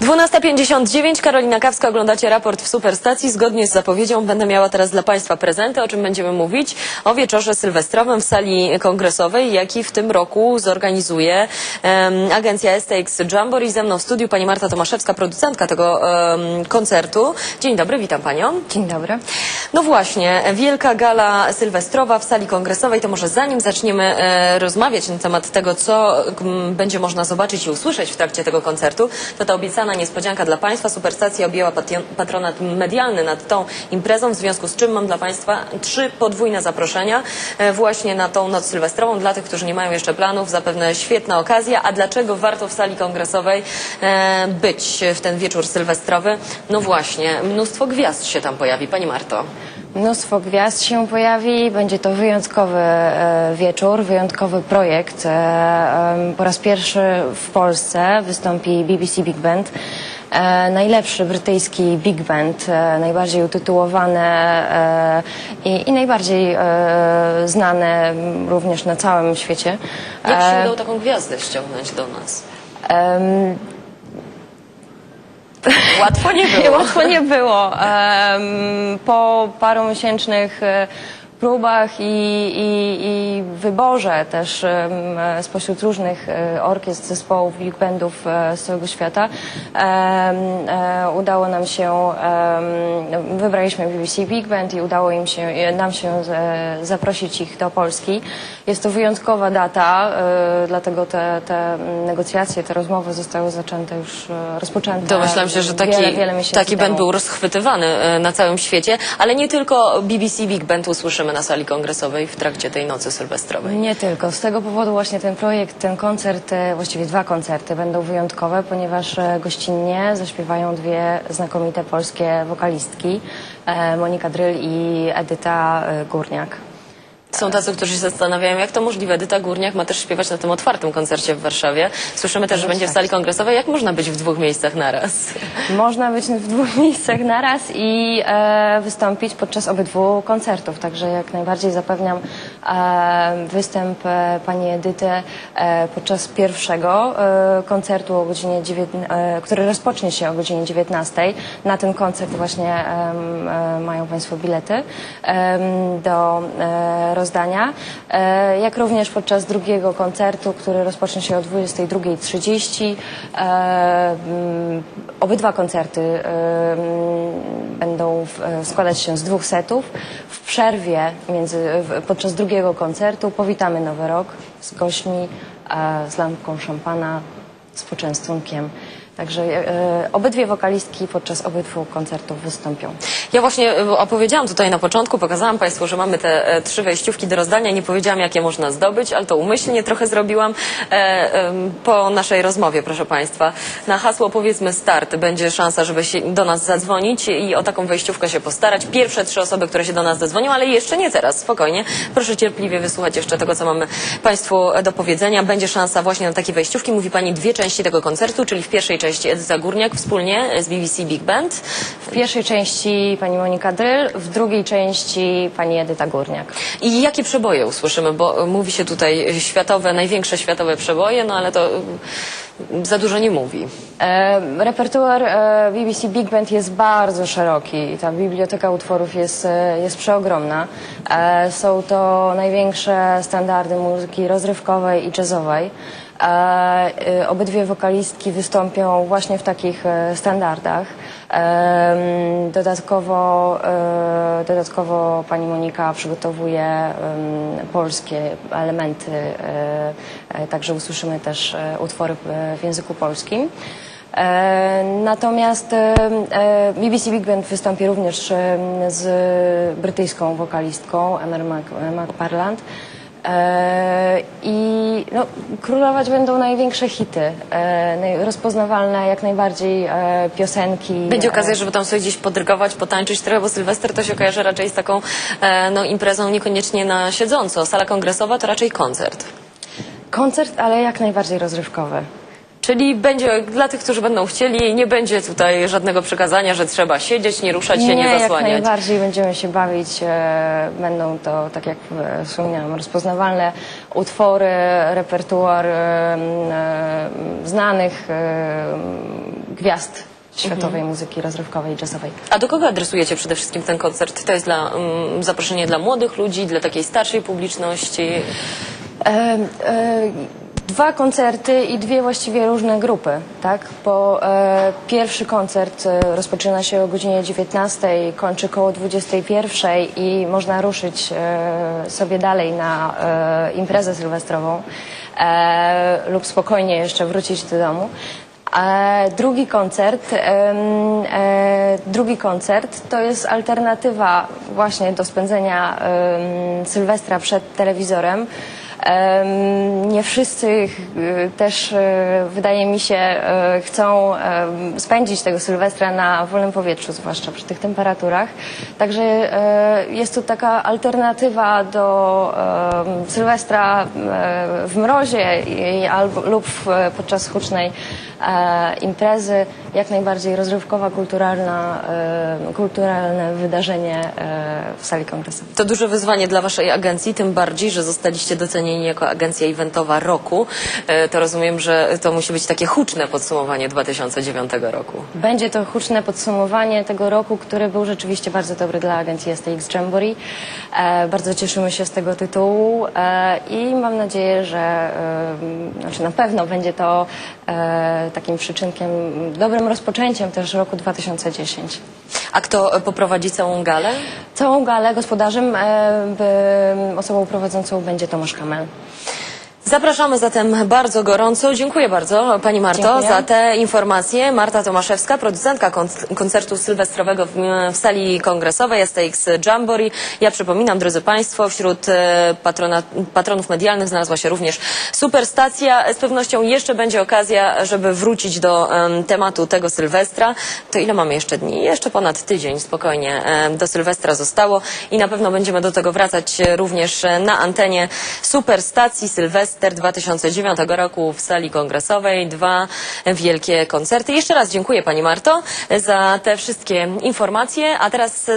12.59, Karolina Kawska, oglądacie raport w Superstacji. Zgodnie z zapowiedzią będę miała teraz dla Państwa prezenty, o czym będziemy mówić. O wieczorze sylwestrowym w sali kongresowej, jaki w tym roku zorganizuje em, agencja STX Jamboree. Ze mną w studiu pani Marta Tomaszewska, producentka tego em, koncertu. Dzień dobry, witam Panią. Dzień dobry. No właśnie, wielka gala sylwestrowa w sali kongresowej. To może zanim zaczniemy e, rozmawiać na temat tego, co m, będzie można zobaczyć i usłyszeć w trakcie tego koncertu, to ta obiecana niespodzianka dla Państwa. Superstacja objęła patronat medialny nad tą imprezą, w związku z czym mam dla Państwa trzy podwójne zaproszenia e, właśnie na tą noc sylwestrową. Dla tych, którzy nie mają jeszcze planów, zapewne świetna okazja. A dlaczego warto w sali kongresowej e, być w ten wieczór sylwestrowy? No właśnie, mnóstwo gwiazd się tam pojawi. Pani Marto. Mnóstwo gwiazd się pojawi. Będzie to wyjątkowy e, wieczór, wyjątkowy projekt. E, po raz pierwszy w Polsce wystąpi BBC Big Band. E, najlepszy brytyjski big band, e, najbardziej utytułowane e, i, i najbardziej e, znane również na całym świecie. Jak się udało taką gwiazdę ściągnąć do nas? em, Łatwo nie było. łatwo nie było. Po parumiesięcznych e, próbach i, i, i wyborze też em, spośród różnych e, orkiestr, zespołów, big bandów e, z całego świata em, e, udało nam się, em, wybraliśmy BBC Big Band i udało im się, e, nam się e, zaprosić ich do Polski. Jest to wyjątkowa data, e, dlatego te, te negocjacje, te rozmowy zostały zaczęte już, e, rozpoczęte. Domyślam się, że taki, wiele, wiele miesięcy taki band był rozchwytywany e, na całym świecie, ale nie tylko BBC Big Band usłyszymy na sali kongresowej w trakcie tej nocy sylwestrowej. Nie tylko. Z tego powodu właśnie ten projekt, ten koncert, e, właściwie dwa koncerty będą wyjątkowe, ponieważ e, gościnnie zaśpiewają dwie znakomite polskie wokalistki, e, Monika Dryl i Edyta Górniak. Są tacy, którzy się zastanawiają, jak to możliwe. Edyta Górniak ma też śpiewać na tym otwartym koncercie w Warszawie. Słyszymy też, że będzie w sali kongresowej. Jak można być w dwóch miejscach naraz? Można być w dwóch miejscach naraz i e, wystąpić podczas obydwu koncertów, także jak najbardziej zapewniam występ e, pani Edyty e, podczas pierwszego e, koncertu, o godzinie 19, e, który rozpocznie się o godzinie 19. Na ten koncert właśnie mają Państwo bilety do rozdania, jak również podczas drugiego koncertu, który rozpocznie się o 22.30. E, mm, obydwa koncerty będą składać się z dwóch setów. W przerwie między, podczas drugiego koncertu powitamy Nowy Rok z gośćmi, e, z lampką szampana, z poczęstunkiem. Także e, obydwie wokalistki podczas obydwu koncertów wystąpią. Ja właśnie e, opowiedziałam tutaj na początku, pokazałam Państwu, że mamy te e, trzy wejściówki do rozdania. Nie powiedziałam, jakie można zdobyć, ale to umyślnie trochę zrobiłam e, em, po naszej rozmowie, proszę Państwa. Na hasło powiedzmy start będzie szansa, żeby się do nas zadzwonić i o taką wejściówkę się postarać. Pierwsze trzy osoby, które się do nas zadzwonią, ale jeszcze nie teraz, spokojnie. Proszę cierpliwie wysłuchać jeszcze tego, co mamy Państwu do powiedzenia. Będzie szansa właśnie na takie wejściówki. Mówi Pani dwie części tego koncertu, czyli w pierwszej części Edyta Górniak wspólnie z BBC Big Band. W pierwszej części pani Monika Dryl, w drugiej części pani Edyta Górniak. I jakie przeboje usłyszymy? Bo mówi się tutaj światowe, największe światowe przeboje, no ale to e, za dużo nie mówi. E, repertuar e, BBC Big Band jest bardzo szeroki. Ta biblioteka utworów jest, e, jest przeogromna. E, są to największe standardy muzyki rozrywkowej i jazzowej. E, e, obydwie wokalistki wystąpią właśnie w takich e, standardach. Em, Dodatkowo, e, dodatkowo pani Monika przygotowuje polskie elementy, e, e, także usłyszymy też e, utwory e, w języku polskim. E, Natomiast e, e, BBC Big Band wystąpi również e, z brytyjską wokalistką Emer Mac- McParland. E, I no, królować będą największe hity, e, naj- rozpoznawalne jak najbardziej e, piosenki. Będzie okazja, żeby tam sobie gdzieś podrygować, potańczyć trochę, bo Sylwester to się kojarzy raczej z taką e, no, imprezą niekoniecznie na siedząco. Sala kongresowa to raczej koncert. Koncert, ale jak najbardziej rozrywkowy. Czyli będzie dla tych, którzy będą chcieli, nie będzie tutaj żadnego przekazania, że trzeba siedzieć, nie ruszać się, nie, jak zasłaniać. najbardziej będziemy się bawić. E, będą to, tak jak e, wspomniałam, rozpoznawalne utwory, repertuar e, m, e, znanych e, gwiazd światowej muzyki rozrywkowej i jazzowej. A do kogo adresujecie przede wszystkim ten koncert? To jest dla, mm, zaproszenie dla młodych ludzi, dla takiej starszej publiczności? E, e, dwa koncerty i dwie właściwie różne grupy, tak? Bo e, pierwszy koncert e, rozpoczyna się o godzinie 19, kończy koło 21 i można ruszyć e, sobie dalej na e, imprezę sylwestrową e, lub spokojnie jeszcze wrócić do domu. E, drugi koncert, e, drugi koncert to jest alternatywa właśnie do spędzenia Sylwestra przed telewizorem. Nie wszyscy y, też y, wydaje mi się y, chcą spędzić tego Sylwestra na wolnym powietrzu, zwłaszcza przy tych temperaturach. Także jest to taka alternatywa do Sylwestra e, w mrozie albo, lub podczas hucznej e, imprezy. Jak najbardziej rozrywkowa, kulturalna, kulturalne wydarzenie e, w sali kongresowej. To duże wyzwanie dla Waszej agencji, tym bardziej, że zostaliście docenieni jako agencja eventowa roku. E, To rozumiem, że to musi być takie huczne podsumowanie 2009 roku. Będzie to huczne podsumowanie tego roku, który był rzeczywiście bardzo dobry dla agencji STX Jamboree. E, bardzo cieszymy się z tego tytułu e, i mam nadzieję, że znaczy na pewno będzie to takim przyczynkiem, dobrym rozpoczęciem też roku 2010. A kto e, poprowadzi całą galę? Całą galę gospodarzem, e, osobą prowadzącą będzie Tomasz Kamel. Zapraszamy zatem bardzo gorąco. Dziękuję bardzo Pani Marto Dziękuję. za te informacje. Marta Tomaszewska, producentka konc- koncertu sylwestrowego w, sali kongresowej STX Jamboree. Ja przypominam, drodzy Państwo, wśród e, patrona, patronów medialnych znalazła się również superstacja. Z pewnością jeszcze będzie okazja, żeby wrócić do em, tematu tego Sylwestra. To ile mamy jeszcze dni? Jeszcze ponad tydzień spokojnie do Sylwestra zostało i na pewno będziemy do tego wracać e, również e, na antenie superstacji Sylwester 2009 roku w sali kongresowej. Dwa wielkie koncerty. Jeszcze raz dziękuję Pani Marto za te wszystkie informacje, a teraz